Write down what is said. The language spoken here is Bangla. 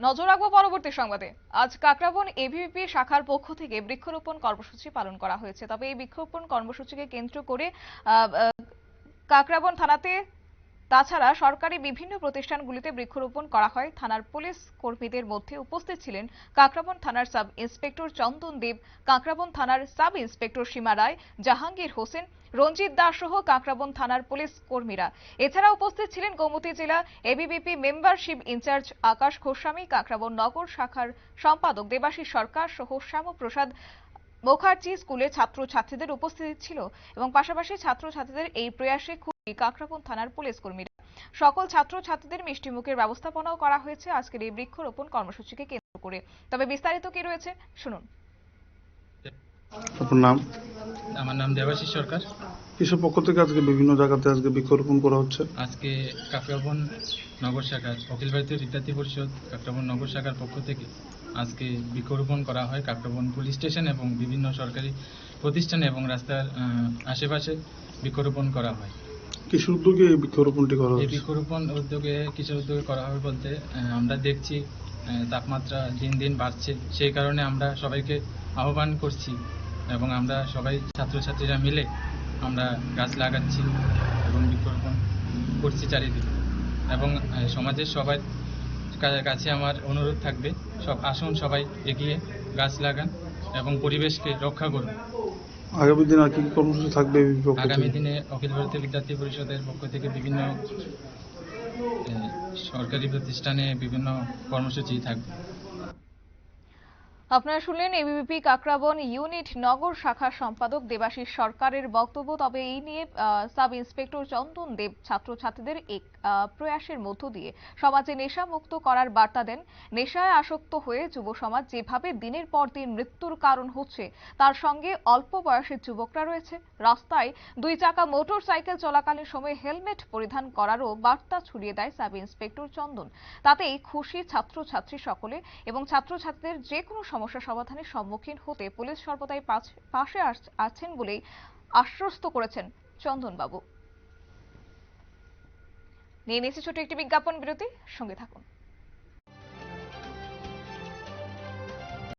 নজর রাখব পরবর্তী সংবাদে। আজ কাকরাবন এভিপি শাখার পক্ষ থেকে বৃক্ষরোপণ কর্মসূচি পালন করা হয়েছে। তবে এই বৃক্ষরোপণ কর্মসূচিকে কেন্দ্র করে কাকরাবন থানাতে তাছাড়া সরকারি বিভিন্ন প্রতিষ্ঠানগুলিতে বৃক্ষরোপণ করা হয়। থানার পুলিশ কর্মীদের মধ্যে উপস্থিত ছিলেন কাকরাবন থানার সাব ইন্সপেক্টর চন্দন দেব, কাকরাবন থানার সাব ইন্সপেক্টর সীমা রায়, জাহাঙ্গীর হোসেন, রঞ্জিত দাস সহ কাকরাবন থানার পুলিশ কর্মীরা। এছাড়া উপস্থিত ছিলেন গোমতী জেলা ABVP membership in charge Akash Goswami, Kakraban Nagar শাখার সম্পাদক দেবাশিস সরকার সহ শ্যামপ্রসাদ মুখার্জি স্কুলের ছাত্রছাত্রীদের উপস্থিতি ছিল এবং পাশাপাশি ছাত্রছাত্রীদের এই প্রয়াসে খুশি কাকরাবন থানার পুলিশ কর্মীরা। সকল ছাত্রছাত্রীদের মিষ্টিমুখের ব্যবস্থাপনাও করা হয়েছে আজকের এই বৃক্ষরোপণ কর্মসূচিকে কেন্দ্র করে। তবে বিস্তারিত কি রয়েছে শুনুন। আপনার নাম? আমার নাম দেবাশিস সরকার। কিসের পক্ষ থেকে আজকে বিভিন্ন জায়গাতে আজকে বৃক্ষরোপণ করা হচ্ছে? আজকে কাকরাবন নগর শাখার অখিল ভারতীয় বিদ্যার্থী পরিষদ কাকরাবন নগর শাখার পক্ষ থেকে আজকে বৃক্ষরোপণ করা হয় কাকরাবন পুলিশ স্টেশন এবং বিভিন্ন সরকারি প্রতিষ্ঠানে এবং রাস্তার আশেপাশে বৃক্ষরোপণ করা হয়। কিসের উদ্যোগে এই বৃক্ষরোপণটি করা এই হচ্ছে? বৃক্ষরোপণ উদ্যোগে কিসের উদ্যোগে করা হবে বলতে আমরা দেখছি তাপমাত্রা দিন দিন বাড়ছে। সেই কারণে আমরা সবাইকে আহ্বান করছি এবং আমরা সবাই ছাত্রছাত্রীরা মিলে আমরা গাছ লাগাচ্ছি এবং বৃক্ষরোপণ করছি চারিদিকে। এবং সমাজের সবার কা- কাছে আমার অনুরোধ থাকবে সব আসুন সবাই এগিয়ে গাছ লাগান এবং পরিবেশকে রক্ষা করুন। আগামী দিনে কি কর্মসূচি থাকবে আগামী দিনে অখিল ভারতীয় বিদ্যার্থী পরিষদের পক্ষ থেকে বিভিন্ন সরকারি প্রতিষ্ঠানে বিভিন্ন কর্মসূচি থাকবে। আপনারা শুনলেন এবিভিপি কাকরাবন ইউনিট নগর শাখার সম্পাদক দেবাশিস সরকারের বক্তব্য। তবে এই নিয়ে সাব ইন্সপেক্টর চন্দন দেব ছাত্রছাত্রীদের এক প্রয়াসের মধ্য দিয়ে সমাজে নেশা মুক্ত করার বার্তা দেন। নেশায় আসক্ত হয়ে যুব সমাজ যেভাবে দিনের পর দিন মৃত্যুর কারণ হচ্ছে, তার সঙ্গে অল্প বয়সের যুবকরা রয়েছে। রাস্তায় দুই চাকা মোটর সাইকেল চলাকালীন সময় হেলমেট পরিধান করারও বার্তা ছড়িয়ে দেয় সাব ইন্সপেক্টর চন্দন। তাতেই খুশি ছাত্রছাত্রী সকলে এবং ছাত্রছাত্রীদের যে কোনো সমস্যা সমাধানের সম্মুখীন হতে পুলিশ সর্বদাই পাশ- আছেন বলেই আশ্বস্ত করেছেন চন্দনবাবু। নিয়ে নিয়েছি ছোট একটি বিজ্ঞাপন বিরতি, সঙ্গে থাকুন।